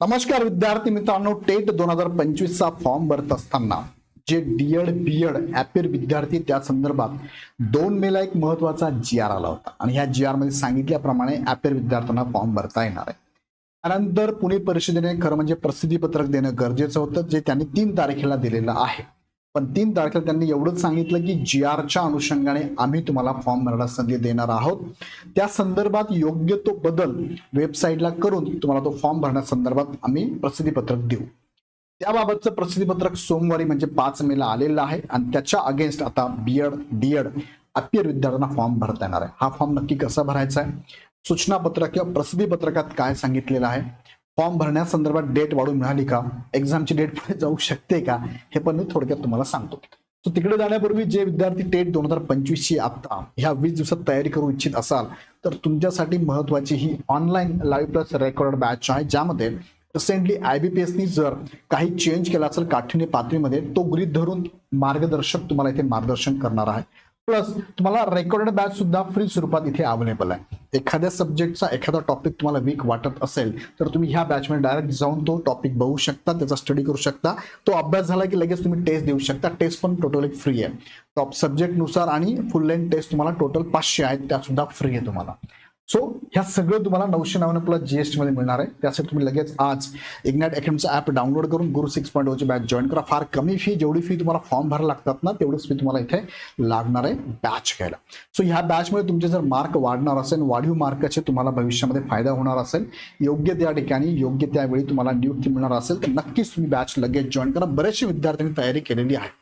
नमस्कार विद्यार्थी मित्रांनो टेट दोन हजार पंचवीस चा फॉर्म भरत असताना जे डीएड बीएड ॲपियर विद्यार्थी त्या संदर्भात दोन मेला एक महत्त्वाचा जी आर आला होता. आणि ह्या जी आरमध्ये सांगितल्याप्रमाणे ॲपियर विद्यार्थ्यांना फॉर्म भरता येणार आहे. त्यानंतर पुणे परिषदेने खरं म्हणजे प्रसिद्धीपत्रक देणं गरजेचं होतं जे त्यांनी तीन तारखेला दिलेलं आहे. पण तीन तारखेला त्यांनी एवढंच सांगितलं की जी आरच्या अनुषंगाने आम्ही तुम्हाला फॉर्म भरायला संधी देणार आहोत. त्या संदर्भात योग्य तो बदल वेबसाईटला करून तुम्हाला तो फॉर्म भरण्यासंदर्भात आम्ही प्रसिद्धीपत्रक देऊ. त्याबाबतचं प्रसिद्धीपत्रक सोमवारी म्हणजे पाच मेला आलेलं आहे आणि त्याच्या अगेन्स्ट आता बीएड डीएड अपियर विद्यार्थ्यांना फॉर्म भरता येणार आहे. हा फॉर्म नक्की कसा भरायचा आहे? सूचना पत्रक किंवा प्रसिद्धीपत्रकात काय सांगितलेलं आहे? फॉर्म भरण्यासंदर्भात डेट वाढून मिळाली का? एक्झामची डेट पुढे जाऊ शकते का? हे पण मी थोडक्यात तुम्हाला सांगतो. सो तिकडे जाण्यापूर्वी जे विद्यार्थी टेट दोन हजार पंचवीस ची आता ह्या वीस दिवसात तयारी करू इच्छित असाल तर तुमच्यासाठी महत्वाची ही online live plus record batch आहे ज्यामध्ये रिसेंटली आय बी पी एसनी जर काही चेंज केला असेल काठिण्य पातळीमध्ये तो गृहित धरून मार्गदर्शक तुम्हाला इथे मार्गदर्शन करणार आहे. प्लस तुम्हाला रेकॉर्डेड बॅच सुद्धा फ्री स्वरूपात इथे अवेलेबल आहे. एखाद्या सब्जेक्टचा एखादा टॉपिक तुम्हाला वीक वाटत असेल तर तुम्ही ह्या बॅचमध्ये डायरेक्ट जाऊन तो टॉपिक बघू शकता त्याचा स्टडी करू शकता. तो अभ्यास झाला की लगेच तुम्ही टेस्ट देऊ शकता. टेस्ट पण टोटली फ्री आहे. टॉप सब्जेक्टनुसार आणि फुल लेंथ टेस्ट तुम्हाला टोटल पाचशे आहेत त्या सुद्धा फ्री आहे तुम्हाला. सो ह्या सगळं तुम्हाला नऊशे नव्याण्णव प्लस जीएसटी मध्ये मिळणार आहे. त्यासाठी तुम्ही लगेच आज इग्नॅट अकॅडमीचा ऍप डाउनलोड करून गुरु सिक्स पॉईंट ओची बॅच जॉईन करा. फार कमी फी जेवढी फी तुम्हाला फॉर्म भरायला लागतात ना तेवढीच फी तुम्हाला इथे लागणार आहे बॅच घ्यायला. सो ह्या बॅचमध्ये तुमचे जर मार्क वाढणार असेल वाढीव मार्काचे तुम्हाला भविष्यामध्ये फायदा होणार असेल. योग्य त्या ठिकाणी योग्य त्यावेळी तुम्हाला नियुक्ती मिळणार असेल. तर नक्कीच तुम्ही बॅच लगेच जॉईन करा. बरेचसे विद्यार्थ्यांनी तयारी केलेली आहे.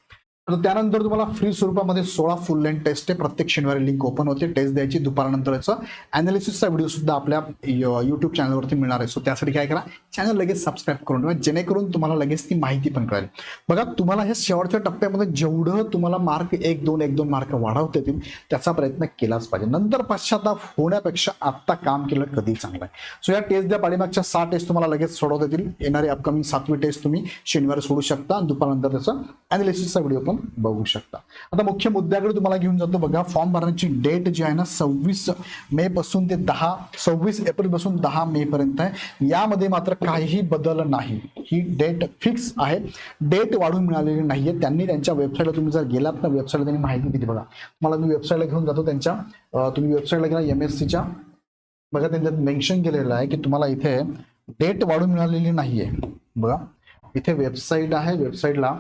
तर त्यानंतर तुम्हाला फ्री स्वरूपामध्ये सोळा फुल लेंथ टेस्ट आहे प्रत्येक शनिवारी लिंक ओपन होते. टेस्ट द्यायची दुपारनंतरचा. अनालिसिसचा व्हिडिओ सुद्धा आपल्या युट्यूब चॅनलवरती मिळणार आहे. सो त्यासाठी काय करा चॅनल लगेच सबस्क्राईब करून ठेवा. जेणेकरून तुम्हाला लगेच ती माहिती पण कळेल. बघा तुम्हाला हे शेवटच्या टप्प्यामध्ये जेवढं तुम्हाला मार्क एक दोन एक दोन मार्क वाढवता येतील त्याचा प्रयत्न केलाच पाहिजे. नंतर पश्चाताप होण्यापेक्षा आत्ता काम केलं कधी चांगलं आहे सो या टेस्ट द्या पाठीमागच्या सहा टेस्ट तुम्हाला लगेच सोडवता येतील. येणारी अपकमिंग सातवी टेस्ट तुम्ही शनिवारी सोडू शकता. दुपारनंतर त्याचा अनालिसिसचा व्हिडिओ पण बघू शकता. आता मुख्य मुद्द्याकडे तुम्हाला घेऊन जातो बघा. फॉर्म भरण्याची डेट जी आहे ना सव्वीस मे पासून ते दहा सव्वीस एप्रिलपासून दहा मे पर्यंत आहे. यामध्ये मात्र काहीही बदल नाही. ही डेट फिक्स आहे. डेट वाढून मिळालेली नाहीये. त्यांनी त्यांच्या वेबसाईटला तुम्ही जर गेलात ना वेबसाईटला त्यांनी माहिती दिली बघा. मला मी वेबसाईटला घेऊन जातो त्यांच्या. तुम्ही वेबसाईटला गेला एम एस सीच्या बघा त्यांच्यात मेन्शन केलेलं आहे की तुम्हाला इथे डेट वाढून मिळालेली नाहीये. बघा. इथे वेबसाईट आहे. वेबसाईटला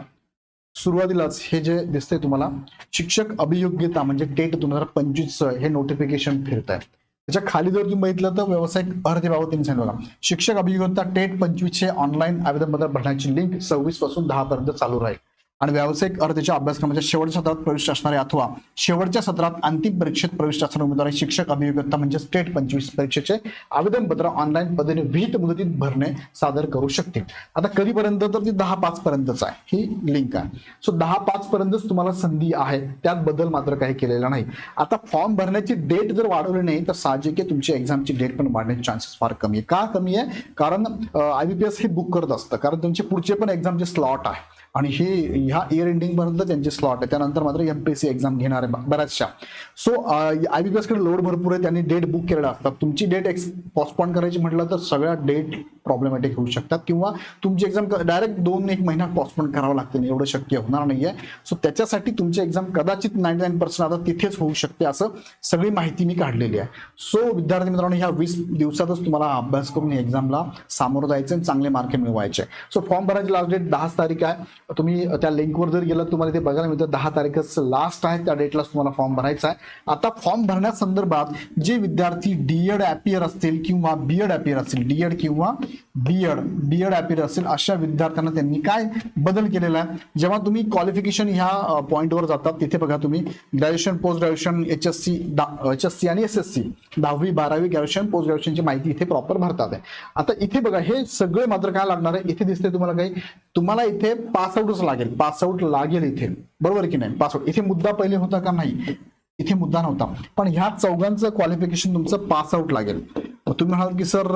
सुरुवातीलाच हे जे दिसतंय तुम्हाला शिक्षक अभियोग्यता म्हणजे टेट दोन हजार पंचवीस हे नोटिफिकेशन फिरत आहे त्याच्याखाली जर तुम्ही बघितलं तर व्यावसायिक अर्हतेबाबत त्यांनी सांगितलं शिक्षक अभियोग्यता टेट पंचवीसचे ऑनलाईन आवेदनपत्र भरण्याची लिंक सव्वीसपासून दहा पर्यंत चालू राहील. आणि व्यावसायिक अर्थच्या अभ्यासक्रमाच्या शेवटच्या सत्रात प्रविष्ट असणारे अथवा शेवटच्या सत्रात अंतिम परीक्षेत प्रविष्ट असणारे उमेदवार शिक्षक अभियोग्यता म्हणजे स्टेट पंचवीस परीक्षेचे आवेदनपत्र ऑनलाईन पद्धतीने विहित मुदतीत भरणे सादर करू शकतील आता कधीपर्यंत तर ती दहा पाच पर्यंतच आहे. ही लिंक आहे. सो दहा पाच पर्यंतच तुम्हाला संधी आहे. त्यात बदल मात्र काही केलेला नाही. आता फॉर्म भरण्याची डेट जर वाढवली नाही तर साहजिक आहे तुमची एक्झामची डेट पण वाढण्याचे चान्सेस फार कमी आहे. का कमी आहे? कारण आय बी पी एस हे बुक करत असतं. कारण त्यांचे पुढचे पण एक्झामचे स्लॉट आहे. आणि हे ह्या इयर एंडिंग पर्यंत त्यांचे स्लॉट आहे. त्यानंतर मात्र एमपीएससी एक्झाम घेणार आहे बऱ्याचशा. सो आय बी कडे लोड भरपूर आहे. त्यांनी डेट बुक केलेल्या असतात. तुमची डेट एक्स पॉस्पॉन करायची म्हटलं तर सगळ्या डेट प्रॉब्लेमॅटिक होऊ शकतात. किंवा तुमची एक्झाम डायरेक्ट दोन एक महिना पोस्टपॉन करावं लागते. एवढं शक्य होणार नाहीये. सो त्याच्यासाठी तुमची एक्झाम कदाचित नाईन्टी नाईन पर्सेंट आता तिथेच होऊ शकते असं सगळी माहिती मी काढलेली आहे. सो विद्यार्थी मित्रांनो ह्या वीस दिवसातच तुम्हाला अभ्यास करून एक्झामला सामोरं जायचं आणि चांगले मार्क मिळवायचे. सो फॉर्म भरायची लास्ट डेट दहाच तारीख आहे. तुम्ही त्या लिंकवर जर गेलात तुम्हाला ते बघायला मिळतं दहा तारखेचं लास्ट आहे त्या डेटलाच तुम्हाला फॉर्म भरायचा आहे. आता फॉर्म भरण्यासंदर्भात जे विद्यार्थी डीएड अपियर असतील किंवा बीएड अपियर असतील डीएड किंवा बीएड बीएड अपियर असेल अशा विद्यार्थ्यांना त्यांनी काय बदल केलेला आहे? जेव्हा तुम्ही क्वालिफिकेशन ह्या पॉईंटवर जातात तिथे बघा तुम्ही graduation post graduation H S C H S C आणि एस एस सी दहावी बारावी ग्रॅज्युएशन पोस्ट ग्रॅज्युएशनची माहिती इथे प्रॉपर भरतात आहे. आता इथे बघा हे सगळे मात्र काय लागणार आहे? इथे दिसते तुम्हाला काही तुम्हाला इथे पाच पासआउटच लागेल. पासआउट लागेल इथे. बरोबर की नाही? पास आउट इथे मुद्दा पहिले होता का? नाही. इथे मुद्दा नव्हता. पण ह्या चौघांचं क्वालिफिकेशन तुमचं पास आउट लागेल. तुम्ही म्हणाल की सर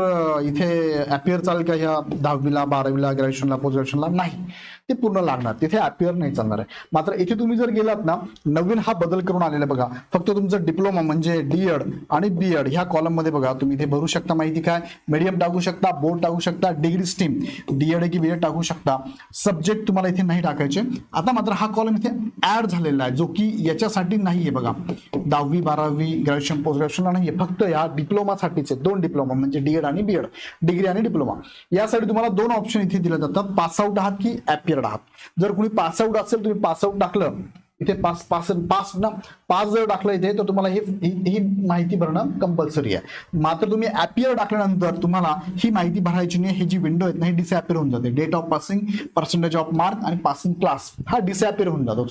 इथे अपियर चालेल का ह्या दहावीला बारावीला ग्रॅज्युएशनला पोस्ट ग्रॅज्युएशनला नाही. ते पूर्ण लागणार. तिथे अपियर नाही चालणार आहे. मात्र इथे तुम्ही जर गेलात ना नवीन हा बदल करून आलेला बघा. फक्त तुमचं डिप्लोमा म्हणजे डीएड आणि बीएड ह्या कॉलममध्ये बघा तुम्ही इथे भरू शकता माहिती काय? मीडियम टाकू शकता बोर्ड टाकू शकता डिग्री स्ट्रीम डीएड की बीएड टाकू शकता. सब्जेक्ट तुम्हाला इथे नाही टाकायचे. आता मात्र हा कॉलम इथे ऍड झालेला आहे जो की याच्यासाठी नाहीये बघा. दहावी बारावी ग्रॅज्युएशन पोस्ट ग्रॅज्युएशनला नाहीये. फक्त या डिप्लोमासाठीचे दोन डिप्लोमा म्हणजे डीएड आणि बीएड डिग्री आणि डिप्लोमा. यासाठी तुम्हाला दोन ऑप्शन इथे दिले जातात. पास आउट आहात की अपियर्ड आहात. जर कुणी पास आउट असेल तुम्ही पास आउट टाकलं इथे पास पास पास ना पास जर टाकलं इथे तर तुम्हाला हे ही ही माहिती भरणं कंपल्सरी आहे. मात्र तुम्ही अपियर टाकल्यानंतर तुम्हाला ही माहिती भरायची नाही ही जी विंडो आहेत ना ही डिसअपियर होऊन जाते. Date of passing percentage of mark आणि पासिंग क्लास हा डिसअपियर होऊन जातो.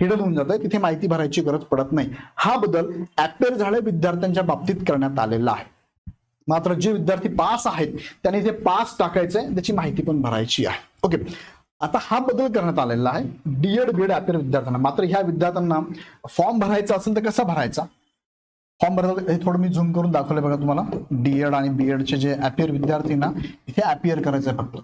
हिडन होऊन जातं तिथे माहिती भरायची गरज पडत नाही. हा बदल अपियर झाले विद्यार्थ्यांच्या बाबतीत करण्यात आलेला आहे. मात्र जे विद्यार्थी पास आहेत त्यांनी ते पास टाकायचंय त्याची माहिती पण भरायची आहे. ओके. आता हा बदल करण्यात आलेला आहे. डीएड बीएड अपेर विद्यार्थ्यांना. मात्र ह्या विद्यार्थ्यांना फॉर्म भरायचा असेल तर कसा भरायचा? फॉर्म भरतात हे थोडं मी झूम करून दाखवलं बघा तुम्हाला. डीएड आणि बीएडचे जे अपियर विद्यार्थी ना इथे अपियर करायचं आहे फक्त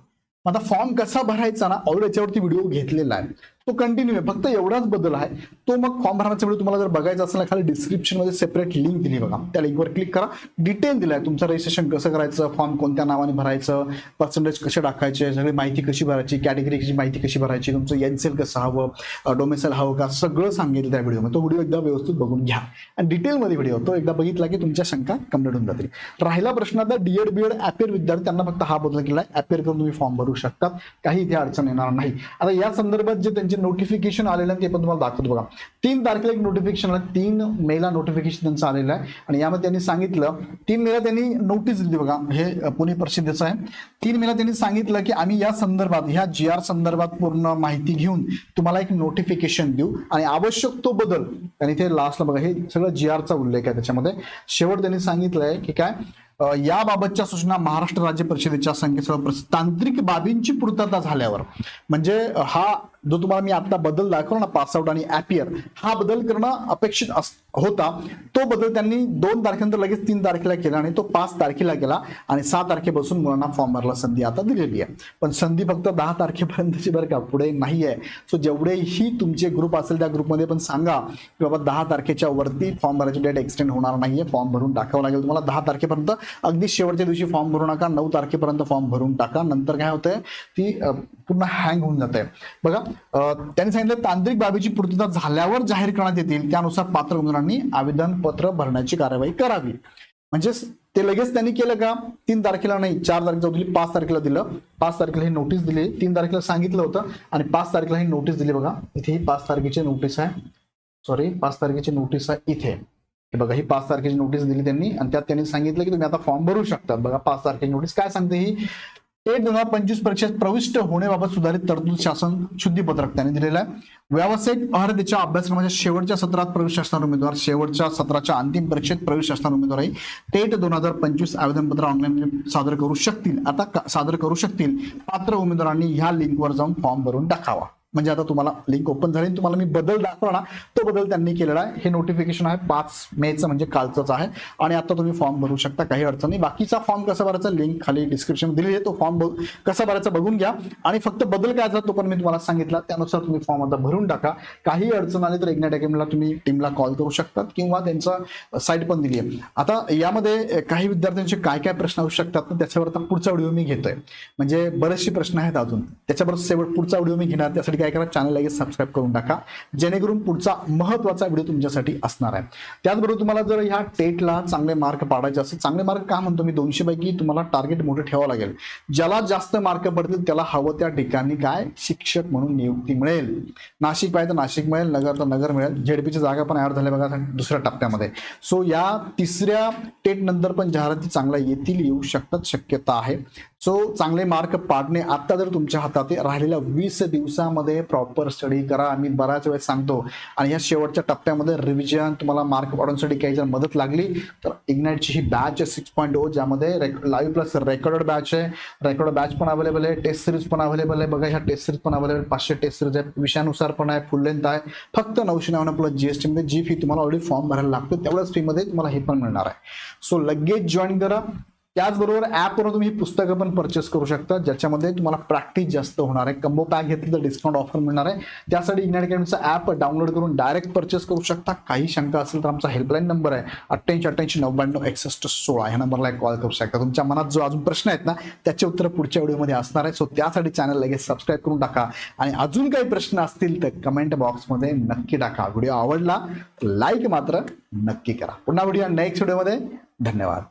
आता फॉर्म कसा भरायचा ना ऑलरेडी याच्यावरती व्हिडिओ घेतलेला आहे. तो कंटिन्यू आहे. फक्त एवढाच बदल आहे. तो मग फॉर्म भरण्याचा व्हिडिओ तुम्हाला जर बघायचा असेल ना खाली डिस्क्रिप्शनमध्ये सेपरेट लिंक दिली बघा. त्या लिंकवर क्लिक करा. डिटेल दिलाय. तुमचं रजिस्ट्रेशन कसं करायचं फॉर्म कोणत्या नावाने भरायचं पर्सेंटेज कसे टाकायचे सगळी माहिती कशी भरायची कॅटेगरीची माहिती कशी भरायची तुमचं एनसेल कसं हवं डोमेसेल हवं का सगळं सांगितलं त्या व्हिडिओमध्ये तो व्हिडिओ एकदा व्यवस्थित बघून घ्या. आणि डिटेलमध्ये व्हिडिओ तो एकदा बघितला की तुमच्या शंका कंप्लीट होऊन जातील. राहिला प्रश्न आता डीएड बीएड अपेर विद्यार्थी त्यांना फक्त हा बदल केला आहे करून तुम्ही फॉर्म भरू शकतात काही इथे अडचण येणार नाही. आता या संदर्भात जे त्यांचे नोटिफिकेशन आलेलं आहे ते पण तुम्हाला दाखवतो बघा. तीन तारखेला एक नोटिफिकेशन आलं तीन मेला नोटिफिकेशन त्यांचं आलेलं आहे. आणि यामध्ये त्यांनी सांगितलं तीन मेला त्यांनी नोटीस दिली बघा हे पुणे परिषदेचं आहे. तीन मेला त्यांनी सांगितलं की आम्ही या संदर्भात ह्या जी आर संदर्भात पूर्ण माहिती घेऊन तुम्हाला एक नोटिफिकेशन देऊ. आणि आवश्यक तो बदल आणि ते लास्टला बघा हे सगळं जी आरचा उल्लेख आहे त्याच्यामध्ये. शेवट त्यांनी सांगितलंय की काय? याबाबतच्या सूचना महाराष्ट्र राज्य परिषदेच्या संकेतस्थळावर प्रसिद्ध तांत्रिक बाबींची पूर्तता झाल्यावर. म्हणजे हा जो तुम्हाला मी आता बदल दाखवला ना पासआउट आणि अपियर हा बदल करणं अपेक्षित असतं. होता. तो बदल त्यांनी दोन तारखेनंतर लगेच तीन तारखेला केला आणि तो पाच तारखेला केला आणि सहा तारखेपासून मुलांना फॉर्म भरायला संधी आता दिलेली आहे. पण संधी फक्त दहा तारखेपर्यंतची बरं का पुढे नाही आहे. सो जेवढेही तुमचे ग्रुप असेल त्या ग्रुपमध्ये पण सांगा की बाबा दहा तारखेच्या वरती फॉर्म भरायची डेट एक्सटेंड होणार नाहीये फॉर्म भरून टाकावं लागेल तुम्हाला. दहा तारखेपर्यंत अगदी शेवटच्या दिवशी फॉर्म भरू नका नऊ तारखेपर्यंत फॉर्म भरून टाका. नंतर काय होतंय ती पूर्ण हँग होऊन जाते. बघा त्यांनी सांगितलं तांत्रिक बाबीची पूर्तता झाल्यावर जाहीर करण्यात येतील त्यानुसार पात्र उमेदवारांनी आवेदन पत्र भरण्याची कार्यवाही करावी. म्हणजेच ते लगेच त्यांनी केलं का? तीन तारखेला नाही चार तारखेला दिली पाच तारखेला दिलं. पाच तारखेला ही नोटीस दिली. तीन तारखेला सांगितलं होतं आणि पाच तारखेला ही नोटीस दिली बघा. इथे ही पाच तारखेची नोटीस आहे. सॉरी पाच तारखेची नोटीस आहे इथे. हे बघा ही पाच तारखेची नोटीस दिली त्यांनी आणि त्यात त्यांनी सांगितलं की तुम्ही आता फॉर्म भरू शकता. बघा पाच तारखेची नोटीस काय सांगते ही? एक दोन हजार पंचवीस परीक्षेत प्रविष्ट होण्याबाबत सुधारित तरतूद शासन शुद्धीपत्रक त्यांनी दिलेलं आहे. व्यावसायिक अर्हतेच्या अभ्यासक्रमाच्या शेवटच्या सत्रात प्रवेश असणार उमेदवार शेवटच्या सत्राच्या अंतिम परीक्षेत प्रवेश उमेदवार आहे टेट दोन हजार पंचवीस आवेदनपत्र ऑनलाईन सादर करू शकतील. आता सादर करू शकतील. पात्र उमेदवारांनी ह्या लिंकवर जाऊन फॉर्म भरून टाकावा म्हणजे आता तुम्हाला लिंक ओपन झाली तुम्हाला मी बदल दाखवला ना तो बदल त्यांनी केलेला आहे. हे नोटिफिकेशन आहे पाच मेचं म्हणजे कालचंच आहे. आणि आता तुम्ही फॉर्म भरू शकता काही अडचण नाही. बाकीचा फॉर्म कसा भरायचा लिंक खाली डिस्क्रिप्शन दिली आहे. तो फॉर्म कसा भरायचा बघून घ्या. आणि फक्त बदल काय झाला तो पण मी तुम्हाला सांगितला. त्यानुसार तुम्ही फॉर्म आता भरून टाका. काही अडचण आली तर इग्नाट अकॅडमीला तुम्ही टीमला कॉल करू शकतात किंवा त्यांचं साईट पण दिली आहे. आता यामध्ये काही विद्यार्थ्यांचे काय काय प्रश्न असू शकतात त्याच्यावर आता पुढचा व्हिडिओ मी घेतोय. म्हणजे बरेचसे प्रश्न आहेत अजून. त्याच्याबरोबर शेवट पुढचा व्हिडिओ मी घेणार त्यासाठी काय करा चॅनल लगेच सबस्क्राईब करून टाका. जेणेकरून पुढचा महत्त्वाचा व्हिडिओ तुमच्यासाठी असणार आहे. त्याचबरोबर तुम्हाला जर ह्या टेटला चांगले मार्क पाडायचे असेल चांगले मार्क का म्हणतो मी? दोनशे पैकी तुम्हाला टार्गेट मोठं ठेवावं लागेल. ज्याला जास्त मार्क पडतील त्याला हवं त्या ठिकाणी काय? शिक्षक म्हणून नियुक्ती मिळेल. नाशिक पाहिजे तर नाशिक मिळेल नगर तर नगर मिळेल. झेडपीची जागा पण ॲड झाल्या बघा दुसऱ्या टप्प्यामध्ये. सो या तिसऱ्या टेट नंतर पण जाहिराती चांगल्या येतील येऊ शकतात शक्यता आहे. सो चांगले मार्क पाडणे आता जर तुमच्या हातात राहिलेल्या वीस दिवसामध्ये प्रॉपर स्टडी करा. आम्ही बऱ्याच वेळेस सांगतो. आणि या शेवटच्या टप्प्यामध्ये रिव्हिजन तुम्हाला मार्क पाडण्यासाठी काही जर मदत लागली तर इग्नाइटची ही बॅच आहे सिक्स पॉईंट ओ ज्यामध्ये लाईव्ह प्लस रेकॉर्डेड बॅच आहे. रेकॉर्ड बॅच पण अवेलेबल आहे. टेस्ट सिरीज पण अवेलेबल आहे. बघा ह्या टेस्ट सिरीज पण अवेलेबल पाचशे टेस्ट सिरीज आहे. विषयानुसार पण आहे. फुल लेंथ आहे. फक्त नऊशे नव्याण्णव प्लस जीएसटी मध्ये जी फी तुम्हाला ऑलरेडी फॉर्म भरायला लागतो. तेवढ्याच फीमध्ये तुम्हाला हे पण मिळणार आहे. सो लगेच जॉईन करा. त्याचबरोबर ॲपवरून तुम्ही पुस्तकं पण परचेस करू शकता ज्याच्यामध्ये तुम्हाला प्रॅक्टिस जास्त होणार आहे. कंबो पॅक घेतली तर डिस्काउंट ऑफर मिळणार आहे. त्यासाठी इग्नाइट अकॅडमीचं ॲप डाउनलोड करून डायरेक्ट परचेस करू शकता. काही शंका असेल तर आमचा हेल्पलाईन नंबर आहे. अठ्ठ्याऐंशी अठ्ठ्याऐंशी नव्याण्णव एकसष्ट सोळा ह्या नंबरला कॉल करू शकता. तुमच्या मनात जो अजून प्रश्न आहेत ना त्याचे उत्तर पुढच्या व्हिडिओमध्ये असणार आहे. सो त्यासाठी चॅनल लगेच सबस्क्राईब करून टाका. आणि अजून काही प्रश्न असतील तर कमेंट बॉक्समध्ये नक्की टाका. व्हिडिओ आवडला लाईक मात्र नक्की करा. पुन्हा व्हिडिओ नेक्स्ट व्हिडिओमध्ये. धन्यवाद.